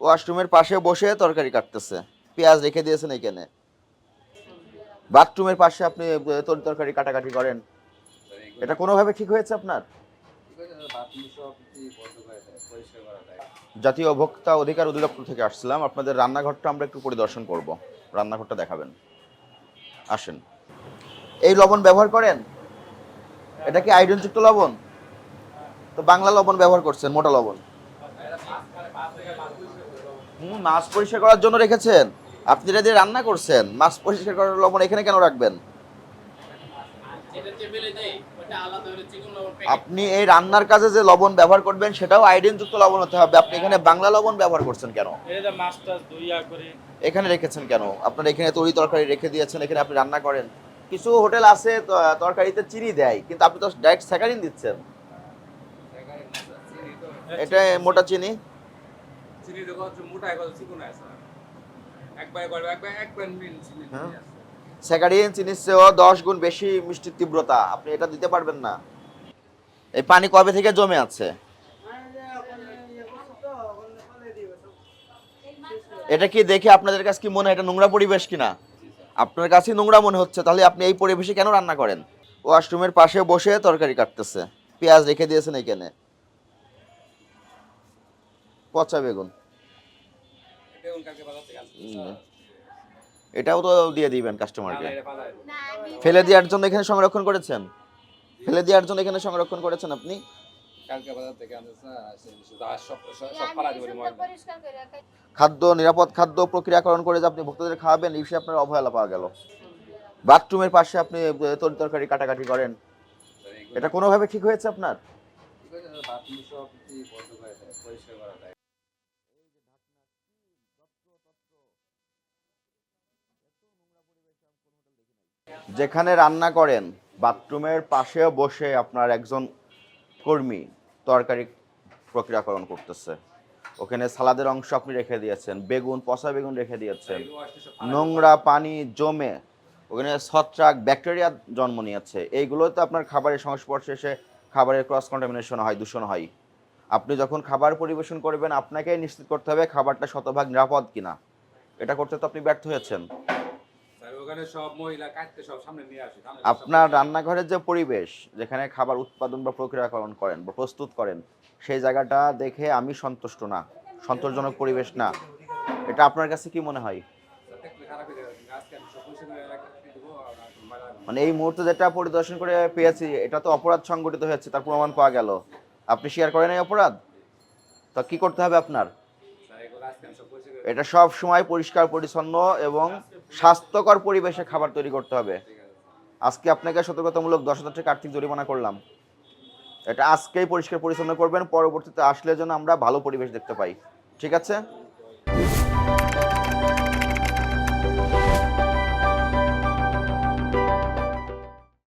ওয়াশরুমের পাশে বসে তরকারি কাটতেছে। পেঁয়াজ রেখে দিয়েছেন এখানে। বাথরুমের পাশে আপনি তরি, তরকারি কাটাকাটি করেন। এটা কোনোভাবে ঠিক হয়েছে আপনার? জাতীয় ভোক্তা অধিকার অধিদপ্তর থেকে আসছিলাম। আপনাদের রান্নাঘরটা আমরা একটু পরিদর্শন করব। রান্নাঘরটা দেখাবেন। আসেন। এই লবণ ব্যবহার করেন? এটা কি আয়োডিনযুক্ত লবণ? তো বাংলা লবণ ব্যবহার করছেন, মোটা লবণ। হুম মাছ পরিষ্কার করার জন্য রেখেছেন। আপনি এটা দিয়ে রান্না করছেন। মাছ পরিষ্কার করার লবণ এখানে কেন রাখবেন? আপনি এই রান্নার কাজে যে লবণ ব্যবহার করবেন সেটাও আয়োডিনযুক্ত লবণ হতে হবে। আপনি এখানে বাংলা লবণ ব্যবহার করছেন কেন? এখানে রেখেছেন কেন? আপনার এখানে তরি তরকারি রেখে দিয়েছেন এখানে আপনি রান্না করেন। কিছু হোটেল আছে তরকারিতে চিনি দেয় কিন্তু আপনি তো ডাইরেক্ট স্যাকারিন দিচ্ছেন। এটা মোটা চিনি? চিনি দেখো হচ্ছে কত চিকন আছে একবার করবে একবার একবার মিল চিনি হ্যাঁ। স্যাকারিন চিনির চেয়েও দশ গুণ বেশি মিষ্টির তীব্রতা আপনি এটা দিতে পারবেন না। এই পানি কবে থেকে জমে আছে? এটা কি দেখে আপনাদের কাছে কি মনে হয় এটা নোংরা পরিবেশ কিনা? আপনার কাছে নোংরা মনে হচ্ছে তাহলে আপনি এই পরিবেশে কেন রান্না করেন? ওয়াশরুমের পাশে বসে তরকারি কাটতেছে। পেঁয়াজ রেখে দিয়েছেন এখানে। পচা বেগুন। এটাও তো দিয়ে দিবেন কাস্টমারকে ফেলে দেওয়ার জন্য এখানে সংরক্ষণ করেছেন? ফেলে দেওয়ার জন্য এখানে সংরক্ষণ করেছেন আপনি? খাদ্য নিরাপদ খাদ্য প্রক্রিয়াকরণ করে যে আপনি ভক্তদের খাওয়াবেন এই বিষয়ে আপনার অবহেলা পাওয়া গেল। বাথরুমের পাশে আপনি তরি তরকারি কাটাকাটি করেন। এটা কোনোভাবে ঠিক হয়েছে আপনার? যেখানে রান্না করেন, বাথরুমের পাশে বসে আপনার একজন কর্মী তরকারি প্রক্রিয়াকরণ করতেছে। ওখানে সালাদের অংশ আপনি রেখে দিয়েছেন, বেগুন, পচা বেগুন রেখে দিয়েছেন, নোংরা পানি জমে ওখানে ছত্রাক, ব্যাকটেরিয়া জন্ম নিয়েছে। এইগুলোতে আপনার খাবারের সংস্পর্শে এসে খাবারের ক্রস কন্টামিনেশন হয়, দূষণ হয়। আপনি যখন খাবার পরিবেশন করবেন আপনাকে নিশ্চিত করতে হবে খাবারটা শতভাগ নিরাপদ কিনা। এটা করতে তো আপনি ব্যর্থ হয়েছেন। আপনার রান্নাঘরের যে পরিবেশ যেখানে খাবার উৎপাদন বা প্রক্রিয়াকরণ করেন বা প্রস্তুত করেন সেই জায়গাটা দেখে আমি সন্তুষ্ট না সন্তোষজনক পরিবেশ না। এটা আপনার কাছে কি মনে হয়? মানে এই মুহূর্তে যেটা পরিদর্শন করে পেয়েছি এটা তো অপরাধ সংগঠিত হয়েছে তার প্রমাণ পাওয়া গেল। আপনি শেয়ার করেন এই অপরাধ? তা কি করতে হবে আপনার? এটা সব সময় পরিষ্কার, পরিচ্ছন্ন এবং স্বাস্থ্যকর পরিবেশে খাবার তৈরি করতে হবে। আজকে আপনাকে সতর্কতামূলক দশ হাজার টাকা আর্থিক জরিমানা করলাম। এটা আজকেই পরিষ্কার, পরিচ্ছন্ন করবেন, পরবর্তীতে আসলে যেন আমরা ভালো পরিবেশ দেখতে পাই। ঠিক আছে?